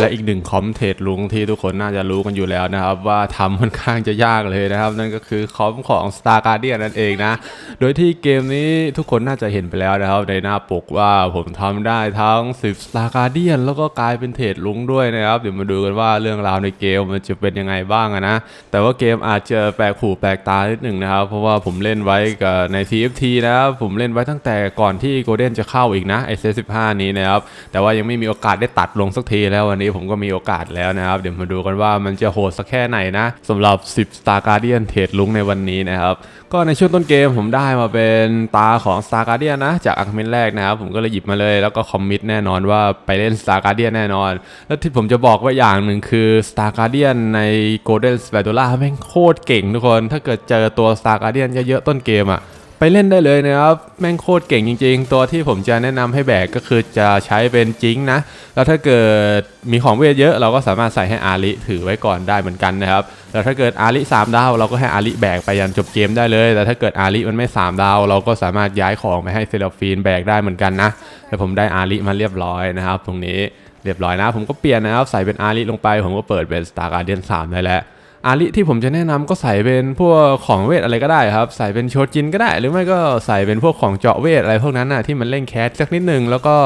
และอีกหนึ่งคอมเทรดลุงที่ทุกคนน่าจะรู้กันอยู่แล้วนะครับ ว่าทำค่อนข้างจะยากเลยนะครับ นั่นก็คือคอมของ Star Guardian นั่นเองนะ โดยที่เกมนี้ทุกคนน่าจะเห็นไปแล้วนะครับ ในหน้าปกว่าผมทำได้ทั้ง 10 Star Guardian แล้วก็กลายเป็นเทรดลุงด้วยนะครับ เดี๋ยวมาดูกันว่าเรื่องราวในเกมมันจะเป็นยังไงบ้างนะ แต่ว่าเกมอาจจะแปลกหูแปลกตานิดหนึ่งนะครับ เพราะว่าผมเล่นไว้กับใน TFT นะครับผมเล่นไว้ตั้งแต่ก่อนที่ Golden จะเข้าอีกนะ SS15 นี้นะครับแต่ว่ายังไม่มีโอกาสได้ตัดลงสักทีแล้ววันนี้ผมก็มีโอกาสแล้วนะครับ เดี๋ยวมาดูกันว่ามันจะโหดสักแค่ไหนนะสำหรับ 10 Star Guardian เทรดลุงในวันนี้นะครับ ก็ในช่วงต้นเกมผมได้มาเป็นตาของ Star Guardian นะ จากอัคเมนแรกนะครับ ผมก็เลยหยิบมาเลยแล้วก็คอมมิตแน่นอนว่าไปเล่น Star Guardian แน่นอน แล้วที่ผมจะบอกว่าอย่างหนึ่งคือ Star Guardian ใน Golden Spatula แม่งโคตรเก่งทุกคน ถ้าเกิดเจอตัว Star Guardian เยอะๆต้นเกมอะ ไปเล่นได้เลยนะครับ แม่งโคตรเก่งจริง ๆ ตัวที่ผมจะแนะนำให้แบกก็คือจะใช้เป็นจิงนะ แล้วถ้าเกิดมีของเวทเยอะ เราก็สามารถใส่ให้อาริถือไว้ก่อนได้เหมือนกันนะครับ แล้วถ้าเกิดอาริ3ดาวเราก็ให้อาริแบกไปยันจบเกมได้เลย แต่ถ้าเกิดอาริมันไม่ 3 ดาว เราก็สามารถย้ายของไปให้เซลฟีนแบกได้เหมือนกันนะ แต่ผมได้อาริมาเรียบร้อยนะครับ ตรงนี้เรียบร้อยนะ ผมก็เปลี่ยนนะครับ ใส่เป็นอาริลงไป ผมก็เปิดเป็น Star Guardian 3ได้แล้ว อาริที่ผมจะแนะนำก็ใส่เป็นพวกของเวทอะไรก็ได้ครับ ใส่เป็นโชจินก็ได้ หรือไม่ก็ใส่เป็นพวกของเจาะเวทอะไรพวกนั้นน่ะที่มันเล่นแคสสักนิดหนึ่งแล้วก็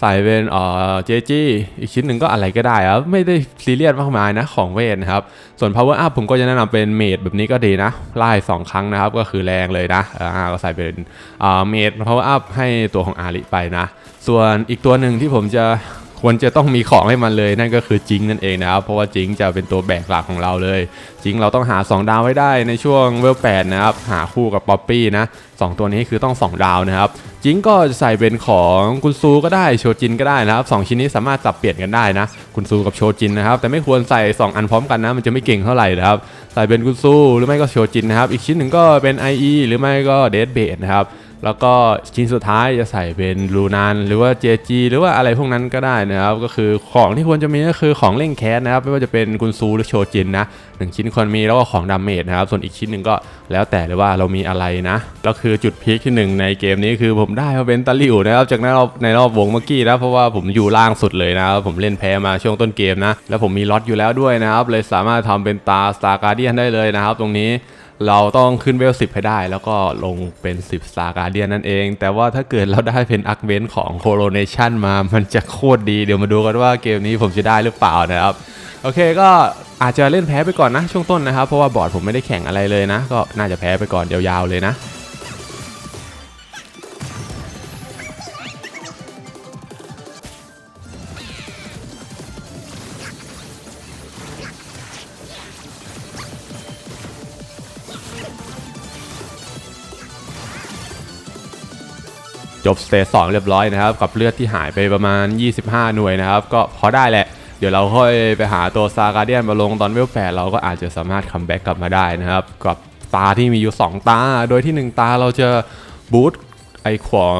ใส่เป็นเอ่อเจจีอีกชิ้นหนึ่งก็อะไรก็ได้ครับ ไม่ได้ซีเรียสมากมายนะของเวทนะครับ ส่วน power up ผมก็จะแนะนำเป็นเมดแบบนี้ก็ดีนะไล่สองครั้งนะครับ ก็คือแรงเลยนะอ่าก็ใส่เป็นอ่าเมด power up ให้ตัวของอาริไปนะ ส่วนอีกตัวหนึ่งที่ผมจะ ควรจะต้องมีของให้มันเลยนั่นก็คือจิงนั่นเองนะครับเพราะว่าจิงจะเป็นตัวแบกหลักของเราเลย จิงเราต้องหา 2 ดาวไว้ได้ในช่วงเวลแปดนะครับหาคู่กับป๊อปปี้นะสองตัวนี้คือต้อง 2 ดาวนะครับจิงก็จะใส่เป็นของกุนซูก็ได้โชจินก็ได้นะครับสองชิ้นนี้สามารถสับเปลี่ยนกันได้นะกุนซูกับโชจินนะครับแต่ไม่ควรใส่ 2 อันพร้อมกันนะมันจะไม่เก่งเท่าไหร่นะครับใส่เป็นกุนซูหรือไม่ก็โชจินนะครับอีกชิ้นหนึ่งก็เป็น IE หรือไม่ก็เดดเบดนะครับ แล้วก็ชิ้นสุดท้ายจะใส่เป็นลูนานหรือว่า JG หรือว่าอะไรพวกนั้นก็ได้นะครับ ก็คือของที่ควรจะมีก็คือของเล่งแคสนะครับ ไม่ว่าจะเป็นกุนซูหรือโชจินนะหนึ่งชิ้นควรมีแล้วก็ของดาเมจนะครับ ส่วนอีกชิ้นหนึ่งก็แล้วแต่เลยว่าเรามีอะไรนะแล้วคือจุดพีคที่หนึ่งในเกมนี้คือผมได้มาเป็นตะลิวนะครับจากนั้นเราในรอบวงเมื่อกี้นะเพราะว่าผมอยู่ล่างสุดเลยนะครับผมเล่นแพ้มาช่วงต้นเกมนะแล้วผมมีล็อตอยู่แล้วด้วยนะครับเลยสามารถทำเป็นตา Star Guardian ได้เลยนะครับ ตรงนี้ เราต้องขึ้นเวลสิบให้ได้ แล้วก็ลงเป็น 10 สตาร์การเดียนั่นเอง แต่ว่าถ้าเกิดเราได้เป็นอักเวนของโคโรเนชันมามันจะโคตรดีเดี๋ยวมาดูกันว่าเกมนี้ผมจะได้หรือเปล่านะครับ โอเคก็อาจจะเล่นแพ้ไปก่อนนะช่วงต้นนะครับ เพราะว่าบอร์ดผมไม่ได้แข่งอะไรเลยนะ ก็น่าจะแพ้ไปก่อนยาวๆเลยนะ จบสเตจสองเรียบร้อยนะครับ กับเลือดที่หายไปประมาณ 25 หน่วยนะครับ ก็พอได้แหละ เดี๋ยวเราค่อยไปหาตัวซาการเดียนมาลงตอนเวลแปดเราก็อาจจะสามารถคัมแบ็กกลับมาได้นะครับ กับตาที่มีอยู่ 2 ตา โดยที่ 1 ตาเราจะบูตไอของ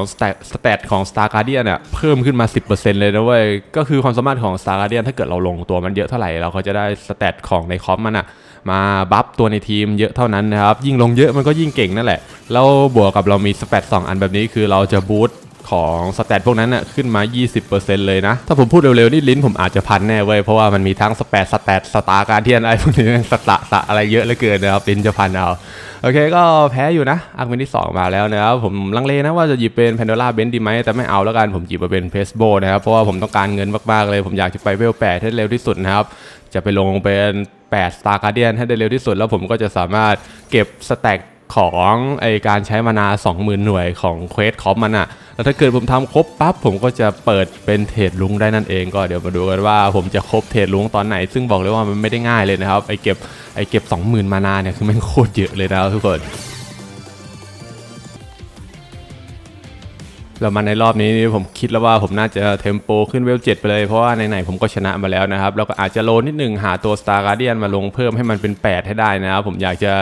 สเตตของ Star Guardian เนี่ยเพิ่มขึ้นมา 10%เลยนะเว้ย ก็คือความสามารถของ Star Guardian ถ้าเกิดเราลงตัวมันเยอะเท่าไหร่ เราก็จะได้สเตตของในคอมมันอะ มาบัฟตัวในทีมเยอะเท่านั้นนะครับ ยิ่งลงเยอะมันก็ยิ่งเก่งนั่นแหละ แล้วบวกกับเรามีสเปต2อันแบบนี้คือเราจะบูตของสเตตพวกนั้นน่ะขึ้นมา 20%เลยนะ ถ้าผมพูดเร็วๆ นี่ลิ้นผมอาจจะพันแน่เว้ย เพราะว่ามันมีทั้งสเปตสเตตสตาร์การเทียนอะไรพวกนี้สตะสะอะไรเยอะเหลือเกินนะครับ ลิ้นจะพันเอา โอเคก็แพ้อยู่นะ อักเวนที่ 2 มาแล้วนะครับ ผมลังเลนะว่าจะหยิบเป็นแพนโดล่าเบนดีไหมแต่ไม่เอาแล้วกันผมหยิบมาเป็นเพสโบนะครับเพราะว่าผมต้องการเงินมากๆเลย ผมอยากจะไปเวลแปดให้เร็วที่สุดนะครับจะไปลงเป็น 8 Star Guardian ให้ได้เร็วที่สุด แล้วผมก็จะสามารถเก็บสแต็กของไอการใช้มานา 20,000 หน่วยของเควสคอมมันอะแล้วถ้าเกิดผมทำครบปั๊บ ผมก็จะเปิดเป็นเทรดลุงได้นั่นเองก็เดี๋ยวมาดูกันว่าผมจะครบเทรดลุงตอนไหน ซึ่งบอกเลยว่ามันไม่ได้ง่ายเลยนะครับไอเก็บไอเก็บ 20,000 มานาเนี่ยคือมันโคตรเยอะเลยนะทุกคน แล้วมาในรอบนี้นี่ผมคิดแล้วว่าผมน่าจะเทมโปขึ้นเวลเจ็ดไปเลย เพราะว่าไหนๆผมก็ชนะมาแล้วนะครับ แล้วก็อาจจะโลนิดหนึ่งหาตัว Star Guardian มาลงเพิ่มให้มันเป็น 8 ให้ได้นะครับ ผมอยากจะ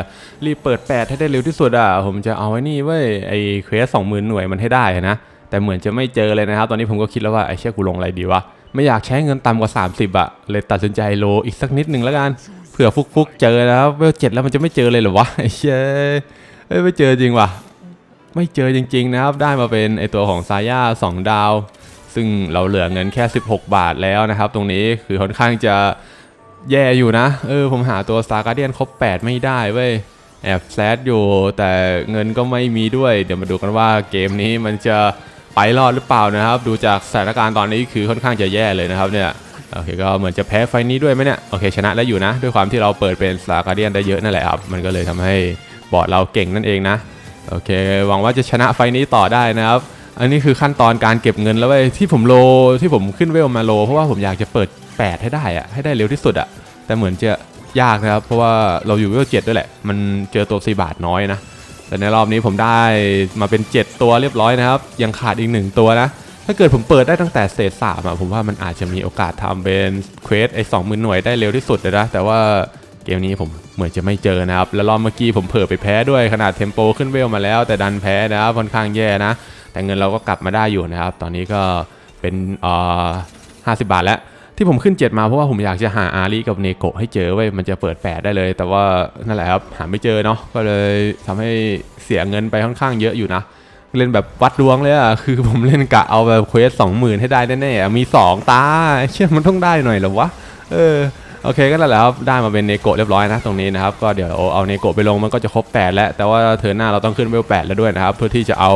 รีบเปิด 8 ให้ได้เร็วที่สุดอะผมจะเอาไอ้นี่เว้ยไอ้เควสสองหมื่นหน่วยมันให้ได้นะ แต่เหมือนจะไม่เจอเลยนะครับ ตอนนี้ผมก็คิดแล้วว่าไอ้เชี่ยกูลงอะไรดีวะไม่อยากใช้เงินต่ำกว่า 30อะเลยตัดสินใจโลอีกสักนิดหนึ่งแล้วกันเผื่อฟุกๆเจอนะครับเวลเจ็ดแล้วมันจะไม่เจอเลยเหรอวะไอ้เชี่ยไม่เจอจริงว่ะ ไม่เจอจริงๆนะครับ ได้มาเป็นไอตัวของซาย่า2ดาว ซึ่งเราเหลือเงินแค่ 16 บาทแล้วนะครับ ตรงนี้คือค่อนข้างจะแย่อยู่นะ เออ ผมหาตัว Star Guardian ครบ 8 ไม่ได้เว้ย แอบแซดอยู่ แต่เงินก็ไม่มีด้วย เดี๋ยวมาดูกันว่าเกมนี้มันจะไปรอดหรือเปล่านะครับ ดูจากสถานการณ์ตอนนี้คือค่อนข้างจะแย่เลยนะครับเนี่ยโอเคก็เหมือนจะแพ้ไฟนี้ด้วยไหมเนี่ยโอเคชนะแล้วอยู่นะ ด้วยความที่เราเปิดเป็น Star Guardian ได้เยอะนั่นแหละครับมันก็เลยทำให้บอร์ดเราเก่งนั่นเองนะ โอเค หวังว่าจะชนะไฟล์นี้ต่อได้นะครับ อันนี้คือขั้นตอนการเก็บเงินแล้วเว้ยที่ผมโลที่ผมขึ้นเวลมาโล เพราะว่าผมอยากจะเปิด 8 ให้ได้อะให้ได้เร็วที่สุดอะแต่เหมือนจะยากนะครับ เพราะว่าเราอยู่เวลเจ็ดด้วยแหละ มันเจอตัว4บาทน้อยนะแต่ในรอบนี้ผมได้มาเป็น 7 ตัวเรียบร้อยนะครับ ยังขาดอีก 1 ตัวนะถ้าเกิดผมเปิดได้ตั้งแต่เศษสามอะผมว่ามันอาจจะมีโอกาสทำเป็นเควสไอ้สองหมื่นหน่วยได้เร็วที่สุดเลยนะแต่ว่าเกมนี้ผม เหมือนจะไม่เจอนะครับ แล้วรอบเมื่อกี้ผมเผลอไปแพ้ด้วยขนาดเทมโปขึ้นเวลมาแล้ว แต่ดันแพ้นะครับค่อนข้างแย่นะ แต่เงินเราก็กลับมาได้อยู่นะครับ ตอนนี้ก็เป็นอ่อห้าสิบบาทแล้วที่ผมขึ้น7มาเพราะว่าผมอยากจะหาอารีกับเนโกะให้เจอเว้มันจะเปิดแปดได้เลย แต่ว่านั่นแหละครับหาไม่เจอเนาะก็เลยทำให้เสียเงินไปค่อนข้างเยอะอยู่นะ เล่นแบบวัดดวงเลยอะคือผมเล่นกะเอาแบบเควสสองหมื่นให้ได้แน่ๆอะมี2ตาเชื่อมันต้องได้หน่อยหรอวะเออ โอเคก็นั่นแหละครับได้มาเป็นเนโกะเรียบร้อยนะตรงนี้นะครับก็เดี๋ยวเอาเนโกะไปลงมันก็จะครบ 8 แล้ว แต่ว่าเทิร์นหน้าเราต้องขึ้นเวล8แล้วด้วยนะครับเพื่อที่จะเอา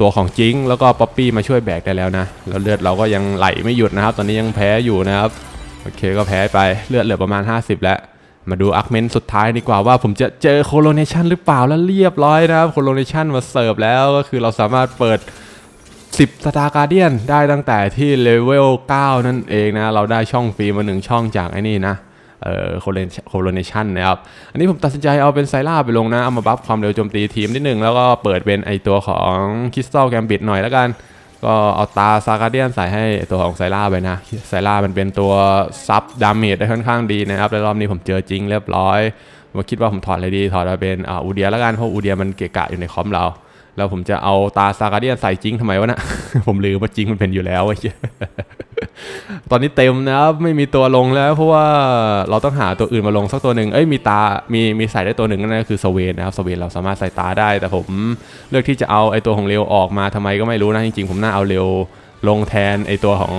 ตัวของจิงแล้วก็ป๊อปปี้มาช่วยแบกได้แล้วนะแล้วเลือดเราก็ยังไหลไม่หยุดนะครับ ตอนนี้ยังแพ้อยู่นะครับโอเคก็แพ้ไปเลือดเหลือประมาณ 50 แล้ว มาดูอาร์เมนสุดท้ายดีกว่าว่าผมจะเจอโคโลเนชันหรือเปล่าแล้วเรียบร้อยนะครับโคโลเนชันมาเสิร์ฟแล้วก็คือเราสามารถเปิด 10สตาร์การเดียนได้ตั้งแต่ที่เลเวล 9 นั่นเองนะ เราได้ช่องฟรีมาหนึ่งช่องจากไอ้นี่นะเอ่อโคโลเนชันนะครับ อันนี้ผมตัดสินใจเอาเป็นไซล่าไปลงนะ เอามาบัฟความเร็วโจมตีทีมนิดหนึ่งแล้วก็เปิดเป็นไอตัวของคริสตัลแกมบิดหน่อยแล้วกัน ก็เอาตาซาการเดียนใส่ให้ตัวของไซล่าไปนะไซล่ามันเป็นตัวซับดาเมจได้ค่อนข้างดีนะครับแล้วรอบนี้ผมเจอจริงเรียบร้อยผมคิดว่าผมถอดอะไรดีถอดมาเป็นอูเดียแล้วกันเพราะอูเดียมันเกะกะอยู่ในคอมเรา แล้วผมจะเอาตาซาการเดียนใส่จริงทำไมวะนะ ผมลืมว่าจริงมันเป็นอยู่แล้วไอ้เหี้ยตอนนี้เต็มนะครับไม่มีตัวลงแล้ว เพราะว่าเราต้องหาตัวอื่นมาลงสักตัวหนึ่งเอ้ยมีตา มีมีใส่ได้ตัวหนึ่งนั่นก็คือสเวนนะครับสเวนเราสามารถใส่ตาได้ แต่ผมเลือกที่จะเอาไอตัวของเรวออกมาทำไมก็ไม่รู้นะจริงๆ ผมน่าเอาเรวลงแทนไอตัวของ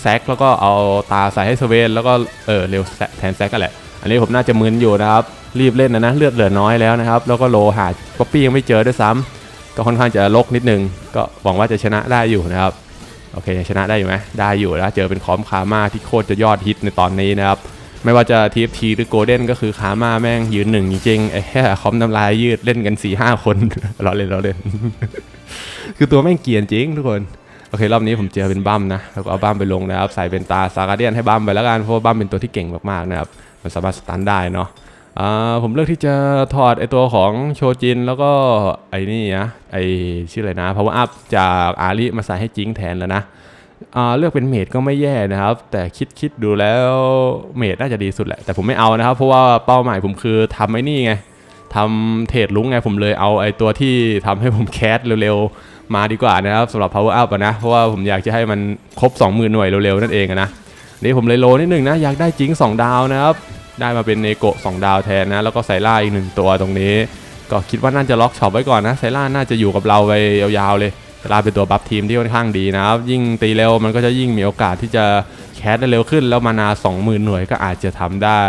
แซกแล้วก็เอาตาใส่ให้สเวนแล้วก็เออเรวแทนแซกกันแหละ อันนี้ผมน่าจะมึนอยู่นะครับรีบเล่นนะนะเลือดเหลือน้อยแล้วนะครับแล้วก็โลหาป๊อปปี้ยังไม่เจอด้วยซ้ำ ก็ค่อนข้างจะลกนิดนึง ก็หวังว่าจะชนะได้อยู่นะครับโอเคชนะได้อยู่ไหมได้อยู่แล้วเจอเป็นคอมคาม่าที่โคตรจะยอดฮิตในตอนนี้นะครับไม่ว่าจะ TFT หรือโกลเด้นก็คือคาม่าแม่งยืนหนึ่งจริงๆไอ้แค่คอมน้ำลายยืดเล่นกัน4ี่ห้าคนเราเล่นเราเล่น คือตัวแม่งเกียนจริงทุกคนโอเครอบนี้ผมเจอเป็นบัมนะแล้วก็เอาบัมไปลงนะครับใส่เป็นตาซาการเดียนให้บัมไปแล้วกันเพราะว่าบัมเป็นตัวที่เก่งมากๆนะครับมันสามารถสตันได้เนาะ อ่าผมเลือกที่จะถอดไอตัวของโชจิน แล้วก็ไอนี่นะไอชื่ออะไรนะ power up จากอาริมาใส่ให้จิงแทนแล้วนะอ่าเลือกเป็นเมดก็ไม่แย่นะครับ แต่คิดคิดดูแล้วเมดน่าจะดีสุดแหละ แต่ผมไม่เอานะครับ เพราะว่าเป้าหมายผมคือทำไอ้นี่ไงทำเทรดลุงไงผมเลยเอาไอตัวที่ทำให้ผมแคสเร็วๆ มาดีกว่านะครับสำหรับ power up อะนะ เพราะว่าผมอยากจะให้มันครบ 20,000 หน่วยเร็วๆ นั่นเองนะนี่ผมเลยโลนิดนึงนะ อยากได้จิง 2 ดาวนะครับ ได้มาเป็นเนโกะ2ดาวแทนนะ แล้วก็ไซล่าอีกหนึ่งตัวตรงนี้ ก็คิดว่าน่าจะล็อกช็อปไว้ก่อนนะไซล่าน่าจะอยู่กับเราไปยาวๆเลยไซลาเป็นตัวบัฟทีมที่ค่อนข้างดีนะครับ ยิ่งตีเร็วมันก็จะยิ่งมีโอกาสที่จะแคสได้เร็วขึ้น แล้วมานา20,000หน่วยก็อาจจะทำได้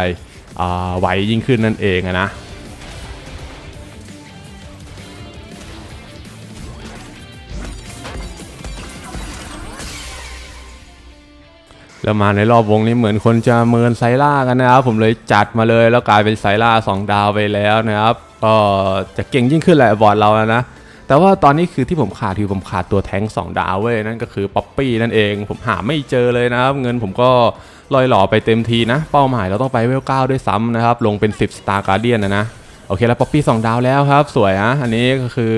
อ่าไวยิ่งขึ้นนั่นเองนะ แล้วมาในรอบวงนี้เหมือนคนจะเมินไซล่ากันนะครับ ผมเลยจัดมาเลยแล้วกลายเป็นไซล่า2 ดาวไปแล้วนะครับก็จะเก่งยิ่งขึ้นแหละบอร์ดเรานะ แต่ว่าตอนนี้คือที่ผมขาดคือผมขาดตัวแท้ง2ดาวเว้ยนั่นก็คือป๊อปปี้นั่นเอง ผมหาไม่เจอเลยนะครับ เงินผมก็ลอยหล่อไปเต็มทีนะ เป้าหมายเราต้องไปเวลเก้าด้วยซ้ำนะครับ ลงเป็น 10 Star Guardian นะนะโอเคแล้วป๊อปปี้2ดาวแล้วครับ สวยนะอันนี้ก็คือ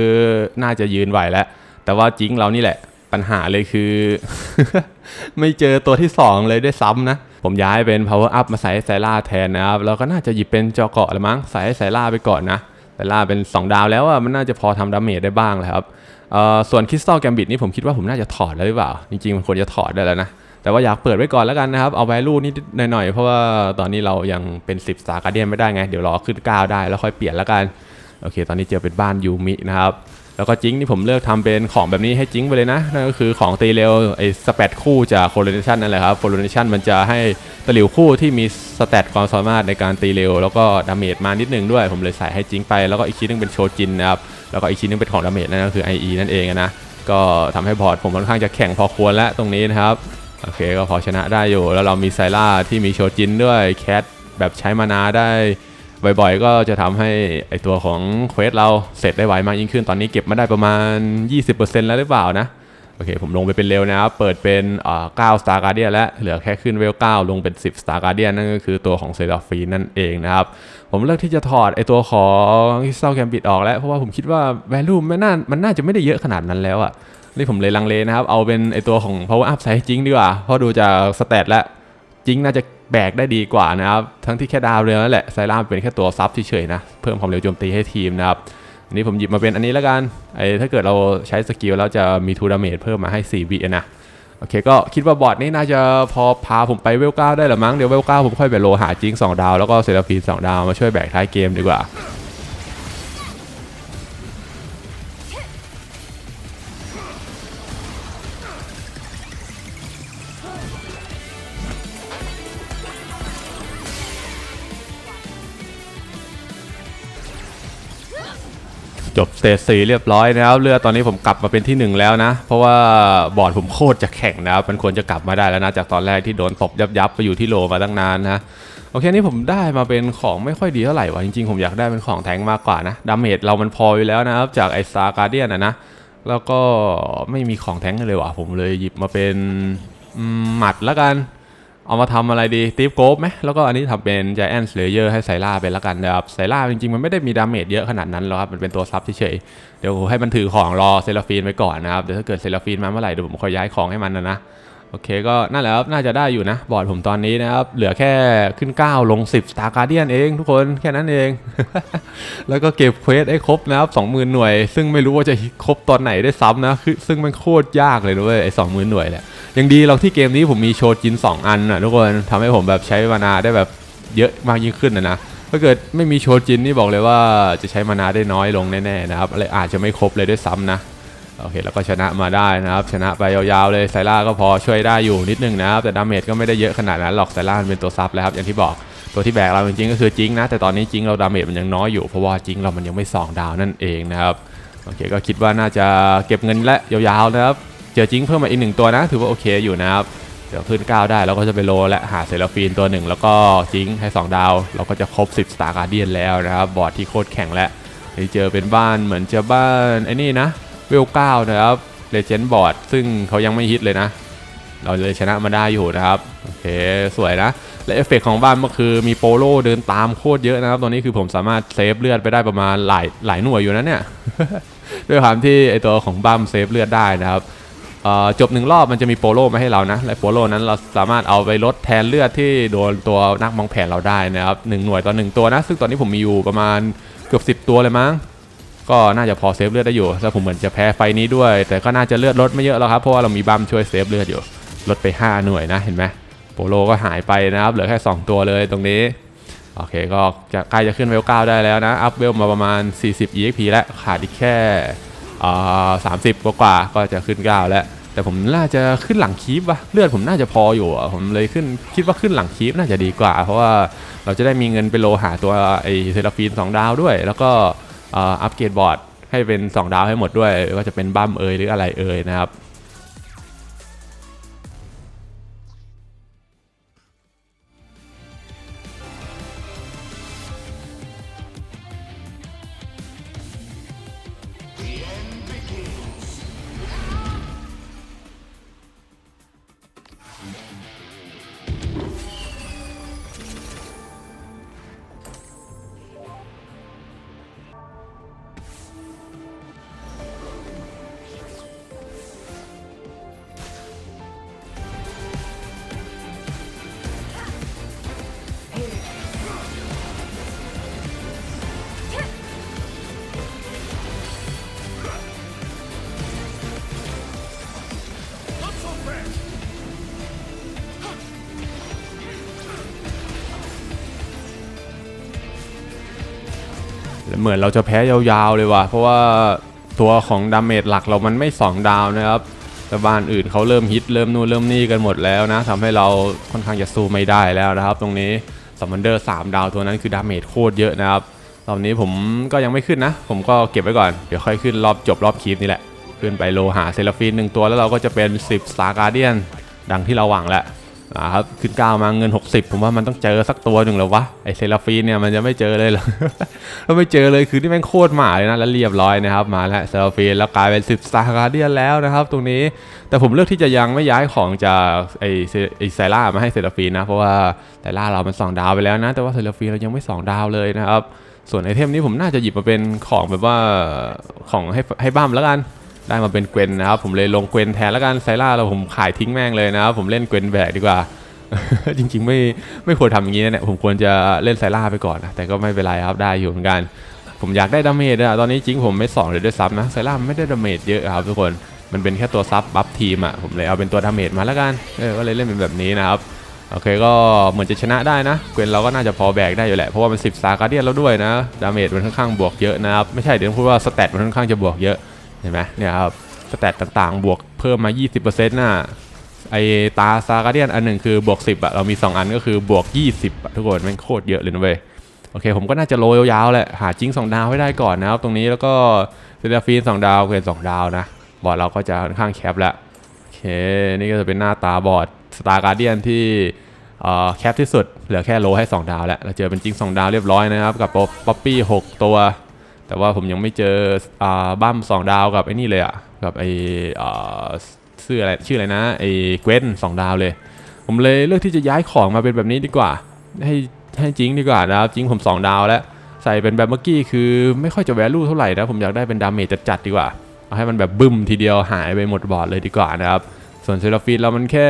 น่าจะยืนไหวแล้วแต่ว่าจิงเรานี่แหละ ปัญหาเลยคือ ไม่เจอตัวที่ 2 เลยด้วยซ้ำนะ ผมย้ายเป็น power up มาใส่ไซล่าแทนนะครับ แล้วก็น่าจะหยิบเป็นจอเกาะละมั้งใส่ไซล่าไปก่อนนะไซล่าเป็น 2 ดาวแล้วอะมันน่าจะพอทำดาเมจได้บ้างแหละครับส่วนคริสตัลแกมบิดนี่ผมคิดว่าผมน่าจะถอดแล้วหรือเปล่า จริงๆ มันควรจะถอดได้แล้วนะ แต่ว่าอยากเปิดไว้ก่อนแล้วกันนะครับ เอา value นิดหน่อยๆ เพราะว่าตอนนี้เรายังเป็น 10 Star Guardian ไม่ได้ไง เดี๋ยวรอขึ้น 9 ได้แล้วค่อยเปลี่ยนแล้วกัน โอเค ตอนนี้เจอเป็นบ้านยูมินะครับ แล้วก็จิงที่ผมเลือกทำเป็นของแบบนี้ให้จิงไปเลยนะ นั่นก็คือของตีเร็วไอ้สเปดคู่จากโคโ o เนชันนั่นแหละครับโคโ o เนชันมันจะให้ตะหลิวคู่ที่มีสเตตความสามารถในการตีเร็ว แล้วก็ดาเมจมานิดนึงด้วย ผมเลยใส่ให้จิงไป แล้วก็อีกชิ้นนึงเป็นโชจินนะครับ แล้วก็อีกชิ้นนึงเป็นของดาเมจนั่นก็คือ IE นั่นเองนะ ก็ทำให้บอร์ดผมค่อนข้างจะแข่งพอควรแล้วตรงนี้นะครับโอเคก็พอชนะได้อยู่ แล้วเรามีไซล่าที่มีโชจินด้วยแคทแบบใช้มานาได้ บ่อยๆ ก็จะทำให้ไอตัวของเควสเราเสร็จได้ไวมากยิ่งขึ้น ตอนนี้เก็บมาได้ประมาณ 20%แล้วหรือเปล่านะ โอเค ผมลงไปเป็นเร็วนะครับ เปิดเป็นอ่า9 Star Guardian แล้ว เหลือแค่ขึ้นเวล9ลงเป็น 10 Star Guardian นั่นก็คือตัวของเซราฟีนั่นเองนะครับ ผมเลือกที่จะถอดไอตัวของคริสตัลแกมบิดออกแล้ว เพราะว่าผมคิดว่า value มันน่ามันน่าจะไม่ได้เยอะขนาดนั้นแล้วอะนี่ผมเลยลังเลนะครับ เอาเป็นไอตัวของ power up ใส่จริงดีกว่า เพราะดูจากสเตตแล้วจริงน่าจะ แบกได้ดีกว่านะครับ ทั้งที่แค่ดาวเรืองนั่นแหละไซร่าเป็นแค่ตัวซับเฉยๆนะ เพิ่มความเร็วโจมตีให้ทีมนะครับอันนี้ผมหยิบมาเป็นอันนี้แล้วกันไอ้ถ้าเกิดเราใช้สกิลแล้วจะมีทูดาเมจเพิ่มมาให้4วินะโอเคก็คิดว่าบอร์ดนี้น่าจะพอพาผมไปเวลเก้าได้หรือมั้งเดี๋ยวเวลเก้าผมค่อยไปโลหาจิง2ดาวแล้วก็เซราฟีน2ดาวมาช่วยแบกท้ายเกมดีกว่า จบสเตจสี่เรียบร้อยนะครับเลือดตอนนี้ผมกลับมาเป็นที่หนึ่งแล้วนะ เพราะว่าบอร์ดผมโคตรจะแข็งนะครับมันควรจะกลับมาได้แล้วนะ จากตอนแรกที่โดนตบยับยับไปอยู่ที่โลมาตั้งนานนะโอเคนี่ผมได้มาเป็นของไม่ค่อยดีเท่าไหร่วะจริงๆ ผมอยากได้เป็นของแทงมากกว่านะดาเมจเรามันพออยู่แล้วนะครับจากไอสตาร์การเดียนนะนะแล้วก็ไม่มีของแทงเลยว่ะผมเลยหยิบมาเป็นหมัดล้วกัน เอามาทำอะไรดีตีฟโกฟไหมแล้วก็อันนี้ทำเป็น Giant Slayer ให้ไซล่าไปล้วกันนะครับไซล่าจริงๆ มันไม่ได้มีดาเมจเยอะขนาดนั้นหรอกครับ มันเป็นตัวซับเฉยๆเดี๋ยวให้มันถือของรอเซราฟีนไว้ก่อนนะครับ เดี๋ยวถ้าเกิดเซราฟีนมาเมื่อไหร่เดี๋ยวผมค่อยย้ายของให้มันนะนะ โอเคก็นั่นแหละครับน่าจะได้อยู่นะ บอร์ดผมตอนนี้นะครับ เหลือแค่ขึ้น 9 ลง 10 Star Guardian เองทุกคนแค่นั้นเอง แล้วก็เก็บเควสให้ครบนะครับ20,000หน่วย ซึ่งไม่รู้ว่าจะครบตอนไหนได้ซ้ำนะคือซึ่งมันโคตรยากเลยด้วยไอ้20,000หน่วยแหละ ยังดีเราที่เกมนี้ผมมีโชจิน 2 อันนะทุกคนทำให้ผมแบบใช้มานาได้แบบเยอะมากยิ่งขึ้นนะนะถ้าเกิดไม่มีโชจินนี่บอกเลยว่าจะใช้มานาได้น้อยลงแน่ๆนะครับอะไรอาจจะไม่ครบเลยด้วยซ้ำนะโอเคแล้วก็ชนะมาได้นะครับ ชนะไปยาวๆเลยไซล่าก็พอช่วยได้อยู่นิดนึงนะครับแต่ดาเมจก็ไม่ได้เยอะขนาดนั้นหรอกไซล่าเป็นตัวซับแล้วครับอย่างที่บอกตัวที่แบกเราจริงๆก็คือจิงนะแต่ตอนนี้จิงเราดาเมจมันยังน้อยอยู่เพราะว่าจิงเรามันยังไม่สองดาวนั่นเองนะครับโอเคก็คิดว่าน่าจะเก็บเงินและยาวๆนะครับ เจอจิงเพิ่มมาอีกหนึ่งตัวนะ ถือว่าโอเคอยู่นะครับเดี๋ยวขึ้น 9 ได้เราก็จะไปโลและหาเซราฟีนตัวหนึ่งแล้วก็จิงให้ 2 ดาว เราก็จะครบ 10 Star Guardian แล้วนะครับ บอร์ดที่โคตรแข็งแล้วนี่เจอเป็นบ้านเหมือนจะบ้านไอ้นี่นะเวลเก้านะครับเลเจนด์บอร์ดซึ่งเขายังไม่ฮิตเลยนะ เราเลยชนะมาได้อยู่นะครับ โอเค สวยนะ และเอฟเฟกต์ของบ้านก็คือมีโปโลเดินตามโคตรเยอะนะครับ ตอนนี้คือผมสามารถเซฟเลือดไปได้ประมาณหลายหลายหน่วยอยู่นะเนี่ย ด้วยความที่ไอตัวของบัมเซฟเลือดได้นะครับ จบหนึ่งรอบมันจะมีโปโลมาให้เรานะ และโปโลนั้นเราสามารถเอาไปลดแทนเลือดที่โดนตัวนักมองแผนเราได้นะครับหนึ่งหน่วยต่อหนึ่งตัวนะ ซึ่งตอนนี้ผมมีอยู่ประมาณเกือบ 10 ตัวเลยมั้ง ก็น่าจะพอเซฟเลือดได้อยู่แล้วผมเหมือนจะแพ้ไฟนี้ด้วย แต่ก็น่าจะเลือดลดไม่เยอะแล้วครับ เพราะว่าเรามีบัมช่วยเซฟเลือดอยู่ ลดไป 5 หน่วยนะ เห็นไหมโปโลก็หายไปนะครับ เหลือแค่ 2 ตัวเลยตรงนี้ โอเค ก็จะใกล้จะขึ้นเวล9ได้แล้วนะ อัพเวลมาประมาณ 40 EXP แล้ว ขาดอีกแค่ อ่า30กว่าก็จะขึ้นเก้าแล้ว แต่ผมน่าจะขึ้นหลังคีบวะเลือดผมน่าจะพออยู่อะผมเลยขึ้นคิดว่าขึ้นหลังคีบน่าจะดีกว่า เพราะว่าเราจะได้มีเงินไปโลหาตัวไอเซราฟีน2ดาวด้วย แล้วก็อ่าอัปเกรดบอร์ดให้เป็น 2 ดาวให้หมดด้วยว่าจะเป็นบัมเอยหรืออะไรเอยนะครับ เหมือนเราจะแพ้ยาวๆเลยว่ะเพราะว่าตัวของดาเมจหลักเรามันไม่ 2 ดาวนะครับแต่บ้านอื่นเขาเริ่มฮิตเริ่มนู่นเริ่มนี่กันหมดแล้วนะทำให้เราค่อนข้างจะสู้ไม่ได้แล้วนะครับ ตรงนี้ซัมมอนเดอร์3ดาวตัวนั้นคือดาเมจโคตรเยอะนะครับรอบนี้ผมก็ยังไม่ขึ้นนะ ผมก็เก็บไว้ก่อน เดี๋ยวค่อยขึ้นรอบจบรอบคีปนี่แหละ ขึ้นไปโลหาเซราฟีนหนึ่งตัวแล้วเราก็จะเป็น 10 Star Guardian ดังที่เราหวังแหละ นะครับขึ้นก้าวมาเงิน 60 ผมว่ามันต้องเจอสักตัวหนึ่งแล้ววะไอเซราฟีนเนี่ยมันจะไม่เจอเลยเหรอถ้าไม่เจอเลยคือที่แม่งโคตรหมาเลยนะแล้วเรียบร้อยนะครับมาแล้วเซราฟีนแล้วกลายเป็น10 Star Guardian แล้วนะครับ ตรงนี้แต่ผมเลือกที่จะยังไม่ย้ายของจากไอเซไอไซล่ามาให้เซราฟีนนะเพราะว่าไซล่าเรามัน2ดาวไปแล้วนะ แต่ว่าเซราฟีนเรายังไม่2ดาวเลยนะครับส่วนไอเทมนี้ผมน่าจะหยิบมาเป็นของแบบว่าของให้ให้บ้ามแล้วกัน ได้มาเป็นเกวนนะครับ ผมเลยลงเกวนแทนแล้วกันไซล่าเราผมขายทิ้งแม่งเลยนะครับผมเล่นเกวนแบกดีกว่า จริงๆ ไม่ไม่ควรทำอย่างนี้นะเนี่ยผมควรจะเล่นไซล่าไปก่อนนะแต่ก็ไม่เป็นไรครับได้อยู่เหมือนกัน ผมอยากได้ดาเมจอะตอนนี้จริงผมไม่สองเลยด้วยซ้ำนะไซล่าไม่ได้ดาเมจเยอะครับทุกคนมันเป็นแค่ตัวซับบัฟทีมอะผมเลยเอาเป็นตัวดาเมจมาแล้วกันเออก็เลยเล่นเป็นแบบนี้นะครับโอเคก็เหมือนจะชนะได้นะ เกวนเราก็น่าจะพอแบกได้อยู่แหละ เพราะว่ามัน 10ซาการเดียนแล้วด้วยนะ ดาเมจมันค่อนข้างบวกเยอะนะครับ ไม่ใช่เดี๋ยวพูดว่าสเตตมันค่อนข้างจะบวกเยอะ ห็นไหมเนี่ยครับสเตตต่างๆ บวกเพิ่มมา 20%น่ะไอตาซาการเดียนอันหนึ่งคือบวก 10อะเรามี 2 อันก็คือบวก 20อะทุกคนแม่งโคตรเยอะเลยนะเว้ยโอเคผมก็น่าจะโรยยาวๆแหละหาจิ้งสองดาวให้ได้ก่อนนะครับ ตรงนี้แล้วก็เซราฟีนสองดาวเกวนสองดาวนะบอร์ดเราก็จะค่อนข้างแคปแล้วโอเค นี่ก็จะเป็นหน้าตาบอร์ดสตาร์การเดียนที่เอ่อแคปที่สุด เหลือแค่โลให้ 2 ดาวแล้วเราเจอเป็นจริง 2 ดาวเรียบร้อยนะครับ กับป๊อปปี้6ตัว แต่ว่าผมยังไม่เจออ่าบั้ม2ดาวกับไอ้นี่เลยอะกับไอ้อ่าชื่ออะไรชื่ออะไรนะไอ้เกวน2ดาวเลย ผมเลยเลือกที่จะย้ายของมาเป็นแบบนี้ดีกว่า ให้ให้จริงดีกว่านะครับจริงผม2ดาวแล้วใส่เป็นแบบเมื่อกี้คือไม่ค่อยจะแวลูเท่าไหร่นะผมอยากได้เป็นดาเมจจัดๆดีกว่าเอาให้มันแบบบึ้มทีเดียวหายไปหมดบอร์ดเลยดีกว่านะครับส่วนเซราฟีนเรามันแค่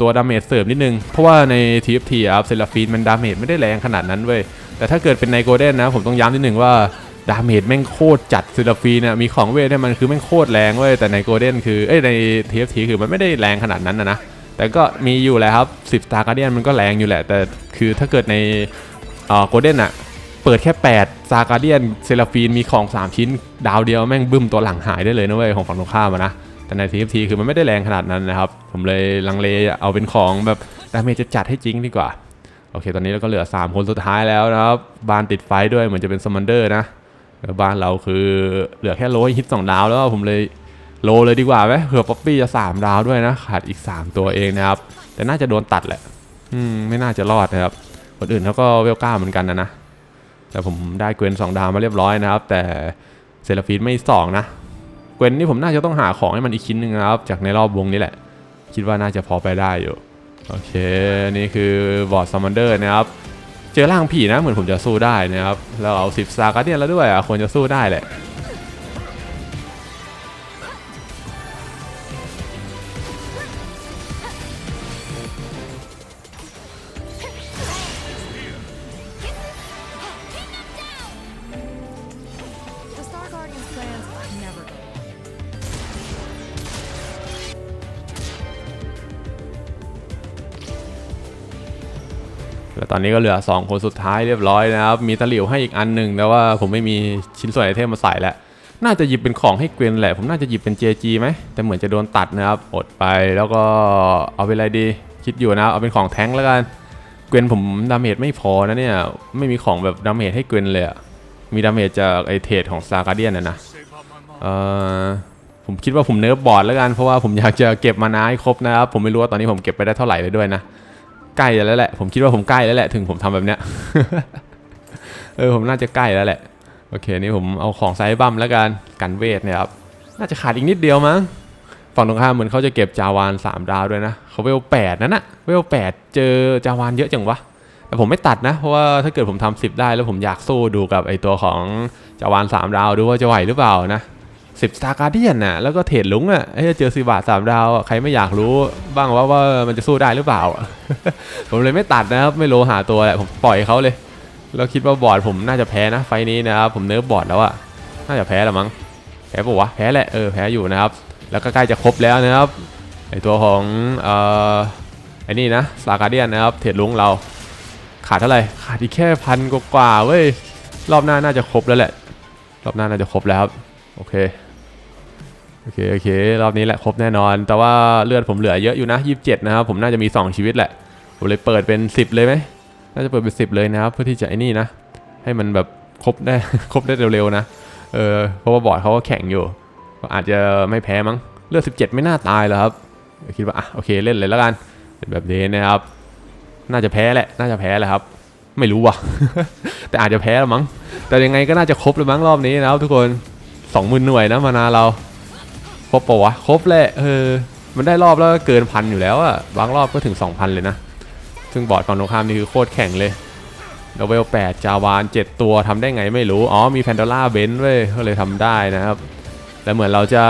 ตัวดาเมจเสริมนิดนึง เพราะว่าใน TFT ครับเซราฟีนมันดาเมจไม่ได้แรงขนาดนั้นเว้ยแต่ถ้าเกิดเป็นในโกลเด้นนะผมต้องย้ำนิดนึงว่า ดาเมจแม่งโคตรจัดเซราฟีเนี่ยมีของเวทให้มันคือแม่งโคตรแรงเว้ยแต่ในโกลเด้นคือเอ้ยใน TFT คือมันไม่ได้แรงขนาดนั้นนะนะแต่ก็มีอยู่แหละครับ 10 Star Guardian มันก็แรงอยู่แหละ แต่คือถ้าเกิดในอ่อโกลเด้นอะเปิดแค่8 Star Guardian เซราฟีนมีของ 3 ชิ้น ดาวเดียวแม่งบึ้มตัวหลังหายได้เลยนะเว้ยของฝั่งตรงข้ามนะแต่ใน TFT คือมันไม่ได้แรงขนาดนั้นนะครับ ผมเลยลังเลเอาเป็นของแบบดาเมจจะจัดให้จริงดีกว่า โอเค ตอนนี้เราก็เหลือ 3 คนสุดท้ายแล้วนะครับ บานติดไฟด้วยเหมือนจะเป็นสมันเดอร์นะ บ้านเราคือเหลือแค่โลฮิต2ดาวแล้วผมเลยโลเลยดีกว่าไหมเผื่อป๊อปปี้จะ3ดาวด้วยนะขาดอีก3ตัวเองนะครับ แต่น่าจะโดนตัดแหละ อืมไม่น่าจะรอดนะครับ คนอื่นเขาก็เวลก้าเหมือนกันนะนะแต่ผมได้เกวน2ดาวมาเรียบร้อยนะครับ แต่เซราฟีนไม่สองนะเกวนนี่ผมน่าจะต้องหาของให้มันอีกชิ้นหนึ่งนะครับ จากในรอบวงนี้แหละ คิดว่าน่าจะพอไปได้อยู่โอเคนี่คือบอร์ดซัมมอนเดอร์นะครับ เจอร่างผีนะเหมือนผมจะสู้ได้นะครับแล้วเอาสิบซาการเดียนแล้วด้วยอะควรจะสู้ได้แหละ ตอนนี้ก็เหลือ 2 คนสุดท้ายเรียบร้อยนะครับ มีตะหลิวให้อีกอันหนึ่งแต่ว่าผมไม่มีชิ้นส่วนไอเทมมาใส่แล้ว น่าจะหยิบเป็นของให้เกวนแหละ ผมน่าจะหยิบเป็น JG ไหม แต่เหมือนจะโดนตัดนะครับ อดไปแล้วก็เอาเป็นอะไรดี คิดอยู่นะ เอาเป็นของแท้งแล้วกัน เกวนผมดาเมจไม่พอนะเนี่ย ไม่มีของแบบดาเมจให้เกวนเลย มีดาเมจจากไอเทดของซากาเดียนนะนะเออผมคิดว่าผมเนิร์ฟบอร์ดแล้วกัน เพราะว่าผมอยากจะเก็บมานาให้ครบนะครับ ผมไม่รู้ว่าตอนนี้ผมเก็บไปได้เท่าไหร่เลยด้วยนะ ใกล้แล้วแหละผมคิดว่าผมใกล้แล้วแหละถึงผมทำแบบเนี้ยเออผมน่าจะใกล้แล้วแหละโอเคนี่ผมเอาของไซบัมแล้วกันกันเวทเนี่ยครับน่าจะขาดอีกนิดเดียวมั้งฝั่งตรงข้ามเหมือนเขาจะเก็บจาวาน 3 ดาวด้วยนะเขาเวลแปดนั่นนะเวลแปดเจอจาวานเยอะจังวะแต่ผมไม่ตัดนะ เพราะว่าถ้าเกิดผมทำ10 ได้แล้วผมอยากสู้ดูกับไอตัวของจาวาน 3 ดาวดูว่าจะไหวหรือเปล่านะ 10 Star Guardian น่ะแล้วก็เทรดลุงอะไอ้ยเจอสิบาท3ดาวใครไม่อยากรู้บ้างว่าว่ามันจะสู้ได้หรือเปล่า ผมเลยไม่ตัดนะครับ ไม่โลหาตัวแหละผมปล่อยเขาเลย แล้วคิดว่าบอร์ดผมน่าจะแพ้นะ ไฟนี้นะครับผมเนิร์ฟบอร์ดแล้วอะน่าจะแพ้ล้วมั้งแพ้ปะวะแพ้แหละเออแพ้อยู่นะครับ แล้วก็ใกล้จะครบแล้วนะครับไอตัวของเอ่อไอนี่นะสตาร์การ์เดียนนะครับเทรดลุงเราขาดเท่าไหร่ขาดอีกแค่พันกว่าเว้ยรอบหน้าน่าจะครบแล้วแหละ รอบหน้าน่าจะครบแล้วครับโอเค อเคโอเครอบนี้แหละครบแน่นอน แต่ว่าเลือดผมเหลือเยอะอยู่นะ27นะครับผมน่าจะมี 2 ชีวิตแหละผมเลยเปิดเป็น 10 เลยไหมน่าจะเปิดเป็น 10 เลยนะครับเพื่อที่จะไอ้นี่นะ ให้มันแบบครบได้ครบได้เร็วๆนะเออเพราะว่าบอร์ดเขาก็แข่งอยู่ก็อาจจะไม่แพ้มั้งเลือด 17 ไม่น่าตายหรอครับคิดว่าอะโอเคเล่นเลยแล้วกันเป็นแบบนี้นะครับ น่าจะแพ้แหละน่าจะแพ้แหละครับ ไม่รู้ว่ะ แต่อาจจะแพ้ละมั้งแต่ยังไงก็น่าจะครบเลยมั้งรอบนี้นะครับทุกคนสองหมื่นหน่วยนะมานาเรา ครบปะวะ ครบแหละเออ มันได้รอบแล้วก็เกินพันอยู่แล้วอะบางรอบก็ถึง 2,000 เลยนะ ซึ่งบอร์ดฝั่งตรงข้ามนี่คือโคตรแข่งเลยเลเวล8จาวาน 7 ตัวทำได้ไงไม่รู้ อ๋อ มีแพนด o ล่าเบนซ์เว้ย ก็เลยทำได้นะครับแล้วเหมือนเราจะ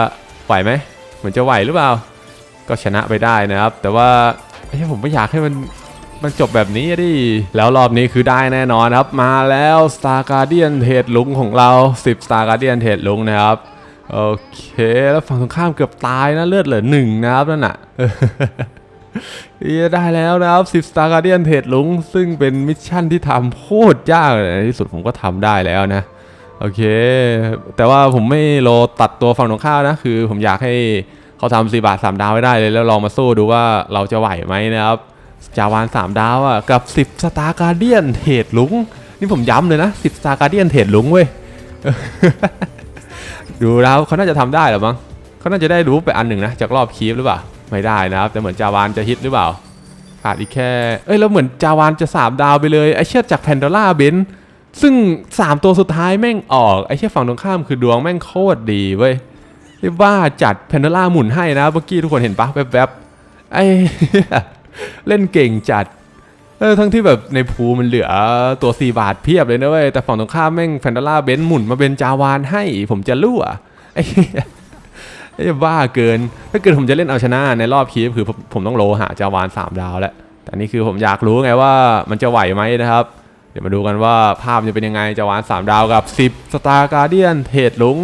ไหวไหม เหมือนจะไหวหรือเปล่า ก็ชนะไปได้นะครับ แต่ว่าเฮ้ยผมไม่อยากให้มันมันจบแบบนี้ดิ แล้วรอบนี้คือได้แน่นอนครับ มาแล้ว Star Guardian เทรดลุงของเรา 10 Star Guardian เทรดลุงนะครับ โอเค แล้วฝั่งตรงข้ามเกือบตายนะเลือดเหลือหนึ่งนะครับนั่นน่ะได้แล้วนะครับ10 Star Guardian เทรดลุง ซึ่งเป็นมิชชั่นที่ทำโคตรยากเลยในที่สุดผมก็ทำได้แล้วนะ โอเค แต่ว่าผมไม่โลตัดตัวฝั่งตรงข้ามนะ คือผมอยากให้เขาทำสี่บาท3ดาวให้ได้เลย แล้วลองมาสู้ดูว่าเราจะไหวไหมนะครับจาวาน3ดาวอะกับ10สตาร์การเดียนเทรดลุง นี่ผมย้ำเลยนะ10สตาร์การเดียนเทรดลุงเว้ย ดูแล้วเขาน่าจะทำได้หรือมั้งเขาน่าจะได้รู้ไปอันหนึ่งนะจากรอบคีฟหรือเปล่า ไม่ได้นะครับแต่เหมือนจาวานจะฮิตหรือเปล่าขาดอีกแค่ เอ้ยแล้วเหมือนจาวานจะ3ดาวไปเลยไอเชี่ยจากแพนดอล่าเบนซึ่ง 3 ตัวสุดท้ายแม่งออก ไอเชี่ยฝั่งตรงข้ามคือดวงแม่งโคตรดีเว้ยเรียกว่าจัดแพนดอล่าหมุนให้นะเมื่อกี้ทุกคนเห็นปะแวบๆไอเล่นเก่งจัด เออทั้งที่แบบในภูมันเหลือตัว 4 บาทเพียบเลยนะเว้ย แต่ฝั่งตรงข้ามแม่งแฟนดาร่าเบนหมุนมาเป็นจาวานให้ ผมจะรั่วไอ้ไอ้บ้าเกิน ถ้าเกิดผมจะเล่นเอาชนะในรอบคีฟคือผมผมต้องโลหาจาวาน 3 ดาวแล้ว แต่นี่คือผมอยากรู้ไงว่ามันจะไหวไหมนะครับ เดี๋ยวมาดูกันว่าภาพจะเป็นยังไงจาวาน 3 ดาวกับ 10 สตาร์การเดียนเทรดลุง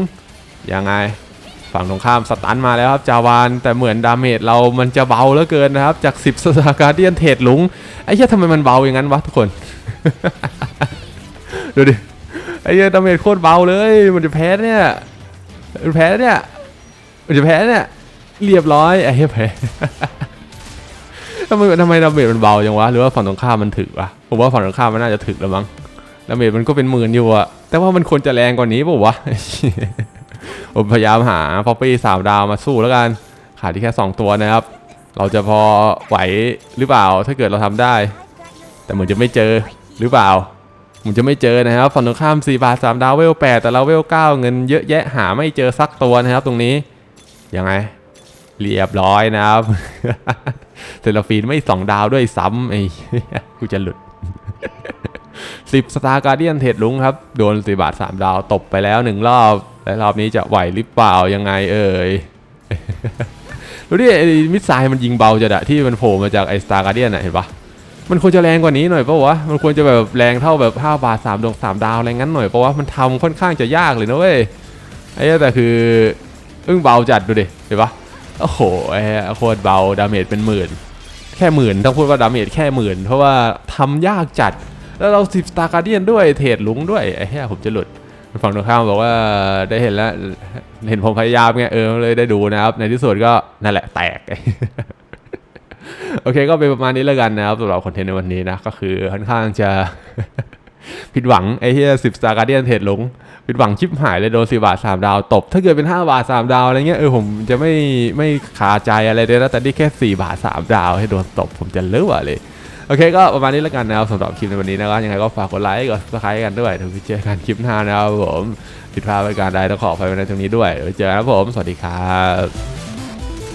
ยังไง ฝั่งตรงข้ามสตันมาแล้วครับจาวานแต่เหมือนดาเมจเรามันจะเบาเหลือเกินนะครับ จาก 10สตาร์การเดียนเทรดลุงไอ้เหี้ยทำไมมันเบาอย่างนั้นวะทุกคน ดูดิไอ้เหี้ยดาเมจโคตรเบาเลย มันจะแพ้เนี่ยมันแพ้เนี่ยมันจะแพ้เนี่ยเรียบร้อยไอ้เหี้ยแพ้ทำไมทำไมดาเมจมันเบาจังวะหรือว่าฝั่งตรงข้ามมันถึกวะผมว่าฝั่งตรงข้ามมันน่าจะถึกแล้วมั้งดาเมจมันก็เป็นหมื่นอยู่อะแต่ว่ามันควรจะแรงกว่านี้ป่าวะ ผมพยายามหาพอปี้สามดาวมาสู้แล้วกัน ขาดที่แค่ 2 ตัวนะครับ เราจะพอไหวหรือเปล่าถ้าเกิดเราทำได้ แต่เหมือนจะไม่เจอหรือเปล่าเหมือนจะไม่เจอนะครับฝั่งตรงข้าม4บาท3ดาวเวล8แต่เราเวล9เงินเยอะแยะหาไม่เจอสักตัวนะครับ ตรงนี้ยังไงเรียบร้อยนะครับเซลฟีนไม่2ดาวด้วยซ้ำไอ้กูจะหลุด10สตาร์การเดียนเทรดลุงครับ โดน4บาท3ดาวตบไปแล้ว1รอบ และรอบนี้จะไหวหรือเปล่ายังไงเอ่ยดูดิมิสไซล์มันยิงเบาจัดอะที่มันโผล่มาจากไอ้สตาร์การเดียนอะเห็นปะมันควรจะแรงกว่านี้หน่อยปะวะ มันควรจะแบบแรงเท่าแบบ5บาท3ดวง3ดาวอะไรงั้นหน่อยปะวะ มันทำค่อนข้างจะยากเลยนะเว้ย ไอ้แต่คืออึ้งเบาจัดดูดิ เห็นปะโอ้โหไอ้โคตรเบา ดาเมจเป็นหมื่น แค่หมื่นต้องพูดว่าดาเมจแค่หมื่น เพราะว่าทำยากจัด แล้วเราสิบสตาร์การเดียนด้วย เทรดลุงด้วย ไอ้เหี้ยผมจะหลุด ฝั่งตรงข้ามบอกว่าได้เห็นแล้ว เห็นผมพยายามไงเออเลยได้ดูนะครับ ในที่สุดก็นั่นแหละแตก โอเคก็เป็นประมาณนี้แล้วกันนะครับสำหรับคอนเทนต์ในวันนี้นะ ก็คือค่อนข้างจะผิดหวังไอ้เหี้ยสิบสตาร์การเดียนเทรดลงผิดหวังชิบหายเลยโดนสี่บาทสามดาวตบ ถ้าเกิดเป็นห้าบาทสามดาวอะไรเงี้ยเออผมจะไม่ไม่คาใจอะไรเลยนะแต่นี่แค่สี่บาทสามดาวให้โดนตบผมจะเลือะเลย โอเคก็ประมาณนี้แล้วกันนะครับสำหรับคลิปในวันนี้นะครับยังไงก็ฝากกดไลค์กดซับสไครต์กันด้วยเดี๋ยวไปเจอกันคลิปหน้านะครับผมผิดพลาดประการใดต้องขออภัยในตรงนี้ด้วยเดี๋ยวเจอกันครับผมสวัสดีครับ